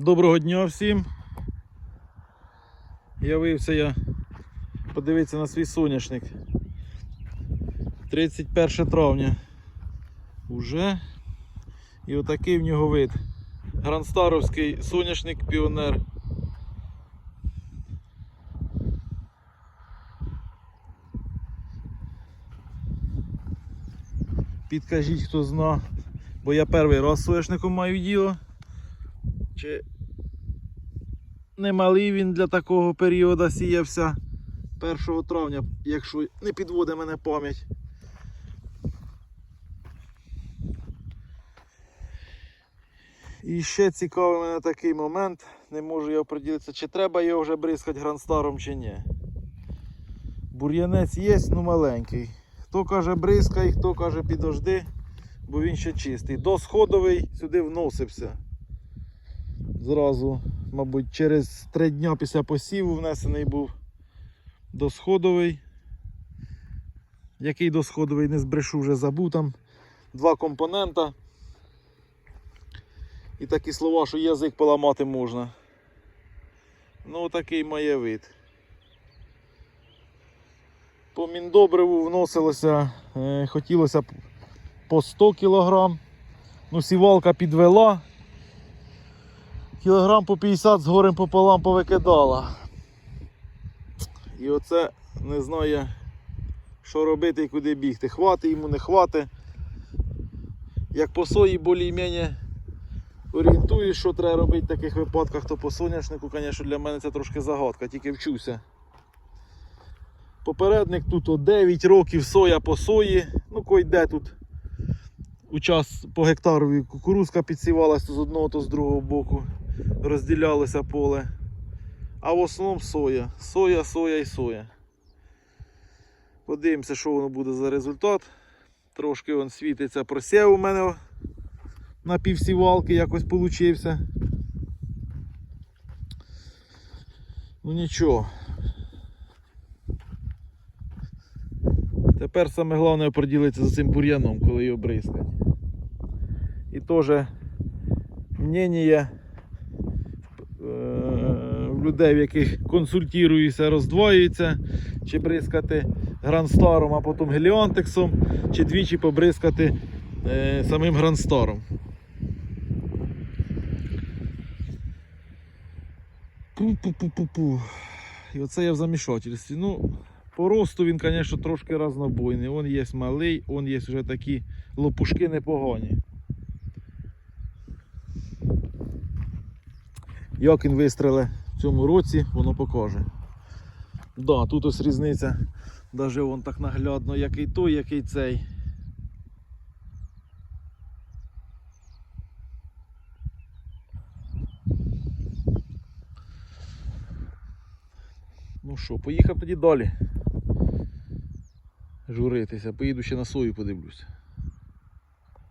Доброго дня всім. Явився я подивитися на свій соняшник. 31 травня. Уже. І отакий в нього вид. Гранстаровський соняшник піонер. Підкажіть, хто зна, бо я перший раз з соняшником маю діло. Чи немалий він для такого періоду сіявся 1 травня, якщо не підводить мене пам'ять. І ще цікавий мене такий момент, не можу я оприділитися, чи треба його вже бризкати гранстаром чи ні. Бур'янець є, ну маленький. Хто каже бризкай, хто каже підожди, бо він ще чистий. Досходовий сюди вносився зразу, мабуть, через 3 дня після посіву внесений був досходовий. Який досходовий, не збрешу, вже забув там два компонента. І такі слова, що язик поламати можна. Ну, такий має вид. По міндобриву вносилося, е, хотілося по 100 кг. Ну, сівалка підвела. Кілограм по 50 з горем пополам повикидала. І оце не знаю, що робити і куди бігти. Хвати йому, не хвати. Як по сої більш-менш орієнтуюсь, що треба робити в таких випадках, то по соняшнику, звісно, для мене це трошки загадка, тільки вчуся. Попередник тут о 9 років соя по сої, ну кой де тут у час по гектарові кукурузка підсівалася то з одного, то з другого боку. Розділялося поле. А в основному соя. Соя, соя і соя. Подивимося, що воно буде за результат. Трошки он світиться просів у мене на півсівалки якось получився. Ну нічого. Тепер саме головне оприділитися за цим бур'яном, коли його бризкать. І теж мнення людей, в яких консультуюся, роздвоюється, чи бризкати гранстаром, а потім геліонтексом, чи двічі побризкати е, самим гранстаром. Пу-пу-пу-пу-пу. І оце я в замішательстві. Ну, по росту він, звісно, трошки разнобойний. Он є малий, он є вже такі лопушки непогані. Як він вистреле в цьому році, воно покаже. Да, тут ось різниця, навіть вон так наглядно, який той, який цей. Ну що, поїхав тоді далі. Журитися, поїду ще на сою подивлюся.